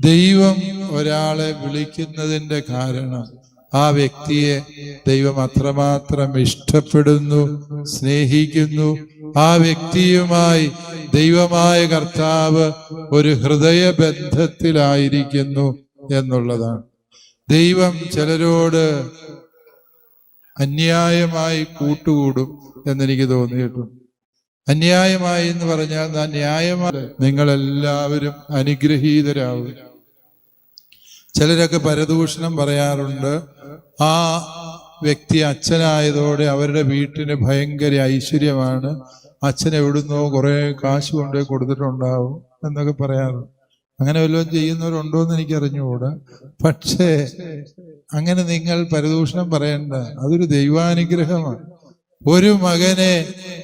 ദൈവം ഒരാളെ വിളിക്കുന്നതിന്റെ കാരണം ആ വ്യക്തിയെ ദൈവം അത്രമാത്രം ഇഷ്ടപ്പെടുന്നു സ്നേഹിക്കുന്നു. ആ വ്യക്തിയുമായി ദൈവമായ കർത്താവ് ഒരു ഹൃദയ ബന്ധത്തിലായിരിക്കുന്നു എന്നുള്ളതാണ്. ദൈവം ചിലരോട് അന്യായമായി കൂട്ടുകൂടും എന്നെനിക്ക് തോന്നിയിട്ടുണ്ട്. അന്യായമായി എന്ന് പറഞ്ഞാൽ ആ ന്യായമായി നിങ്ങളെല്ലാവരും അനുഗ്രഹീതരാകും ചിലരൊക്കെ പരദൂഷണം പറയാറുണ്ട്. ആ വ്യക്തി അച്ഛനായതോടെ അവരുടെ വീട്ടിന് ഭയങ്കര ഐശ്വര്യമാണ്. അച്ഛൻ എവിടുന്നോ കുറേ കാശ് കൊണ്ട് കൊടുത്തിട്ടുണ്ടാവും എന്നൊക്കെ പറയാറുണ്ട്. അങ്ങനെ വല്ലതും ചെയ്യുന്നവരുണ്ടോ എന്ന് എനിക്ക് അറിഞ്ഞുകൂടാ പക്ഷേ അങ്ങനെ നിങ്ങൾ പരദൂഷണം പറയണ്ട അതൊരു ദൈവാനുഗ്രഹമാണ്. ഒരു മകനെ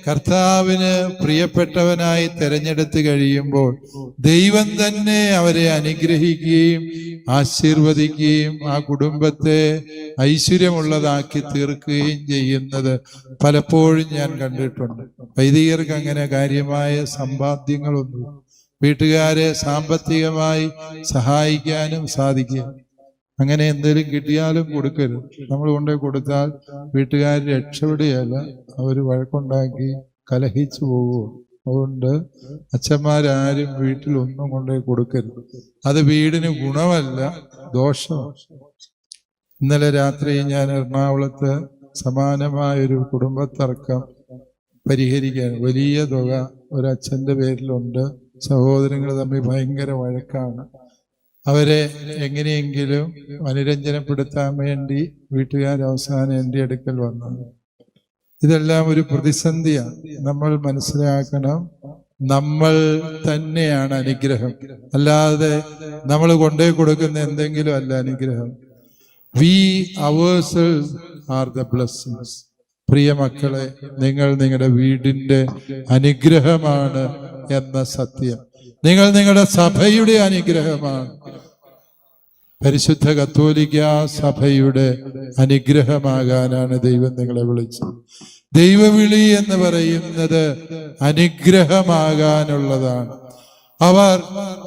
കർത്താവിന് പ്രിയപ്പെട്ടവനായി തെരഞ്ഞെടുത്ത് കഴിയുമ്പോൾ ദൈവം തന്നെ അവരെ അനുഗ്രഹിക്കുകയും ആശീർവദിക്കുകയും ആ കുടുംബത്തെ ഐശ്വര്യമുള്ളതാക്കി തീർക്കുകയും ചെയ്യുന്നത് പലപ്പോഴും ഞാൻ കണ്ടിട്ടുണ്ട്. വൈദികർക്ക് അങ്ങനെ കാര്യമായ സമ്പാദ്യങ്ങളൊന്നും വീട്ടുകാരെ സാമ്പത്തികമായി സഹായിക്കാനും സാധിക്കും അങ്ങനെ എന്തെങ്കിലും കിട്ടിയാലും കൊടുക്കരുത്. നമ്മൾ കൊണ്ടുപോയി കൊടുത്താൽ വീട്ടുകാർ രക്ഷപ്പെടുകയല്ല. അവർ വഴക്കുണ്ടാക്കി കലഹിച്ചു പോകുമോ അതുകൊണ്ട് അച്ഛന്മാരാരും വീട്ടിലൊന്നും കൊണ്ടുപോയി കൊടുക്കരുത്. അത് വീടിന് ഗുണമല്ല ദോഷം ഇന്നലെ രാത്രി ഞാൻ എറണാകുളത്ത് സമാനമായൊരു കുടുംബത്തർക്കം പരിഹരിക്കാൻ വലിയ തുക ഒരച്ഛന്റെ പേരിലുണ്ട്. സഹോദരങ്ങൾ തമ്മിൽ ഭയങ്കര വഴക്കാണ്. അവരെ എങ്ങനെയെങ്കിലും അനുരഞ്ജനപ്പെടുത്താൻ വേണ്ടി വീട്ടുകാർ അവസാനം എന്റെ അടുക്കൽ വന്നു. ഇതെല്ലാം ഒരു പ്രതിസന്ധിയാണ്. നമ്മൾ മനസ്സിലാക്കണം നമ്മൾ തന്നെയാണ് അനുഗ്രഹം. അല്ലാതെ നമ്മൾ കൊണ്ടുപോയി കൊടുക്കുന്ന എന്തെങ്കിലും അല്ല അനുഗ്രഹം. We ours are the blessings പ്രിയ മക്കളെ നിങ്ങൾ നിങ്ങളുടെ വീടിന്റെ അനുഗ്രഹമാണ് എന്ന സത്യം. നിങ്ങൾ നിങ്ങളുടെ സഭയുടെ അനുഗ്രഹമാണ്. പരിശുദ്ധ കത്തോലിക്ക സഭയുടെ അനുഗ്രഹമാകാനാണ് ദൈവം നിങ്ങളെ വിളിച്ചത്. ദൈവവിളി എന്ന് പറയുന്നത് അനുഗ്രഹമാകാനുള്ളതാണ്. അവർ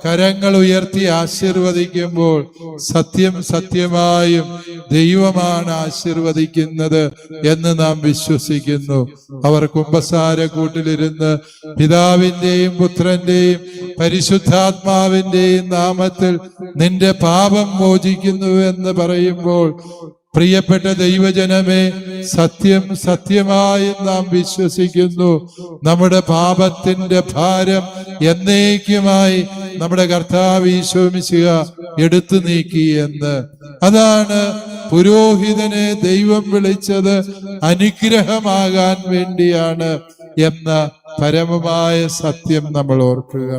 കരങ്ങൾ ഉയർത്തി ആശീർവദിക്കുമ്പോൾ സത്യം സത്യമായും ദൈവമാണ് ആശീർവദിക്കുന്നത് എന്ന് നാം വിശ്വസിക്കുന്നു. അവർ കുംഭസാര കൂട്ടിലിരുന്ന് പിതാവിന്റെയും പുത്രന്റെയും പരിശുദ്ധാത്മാവിന്റെയും നാമത്തിൽ നിന്റെ പാപം മോചിക്കുന്നു എന്ന് പറയുമ്പോൾ പ്രിയപ്പെട്ട ദൈവജനമേ സത്യം സത്യമായി നാം വിശ്വസിക്കുന്നു. നമ്മുടെ പാപത്തിന്റെ ഭാരം എന്നേക്കുമായി നമ്മുടെ കർത്താവ് ഈശോമിശിക എടുത്തു നീക്കി എന്ന്. അതാണ് പുരോഹിതനെ ദൈവം വിളിച്ചത് അനുഗ്രഹമാകാൻ വേണ്ടിയാണ് എന്ന പരമമായ സത്യം നമ്മൾ ഓർക്കുക.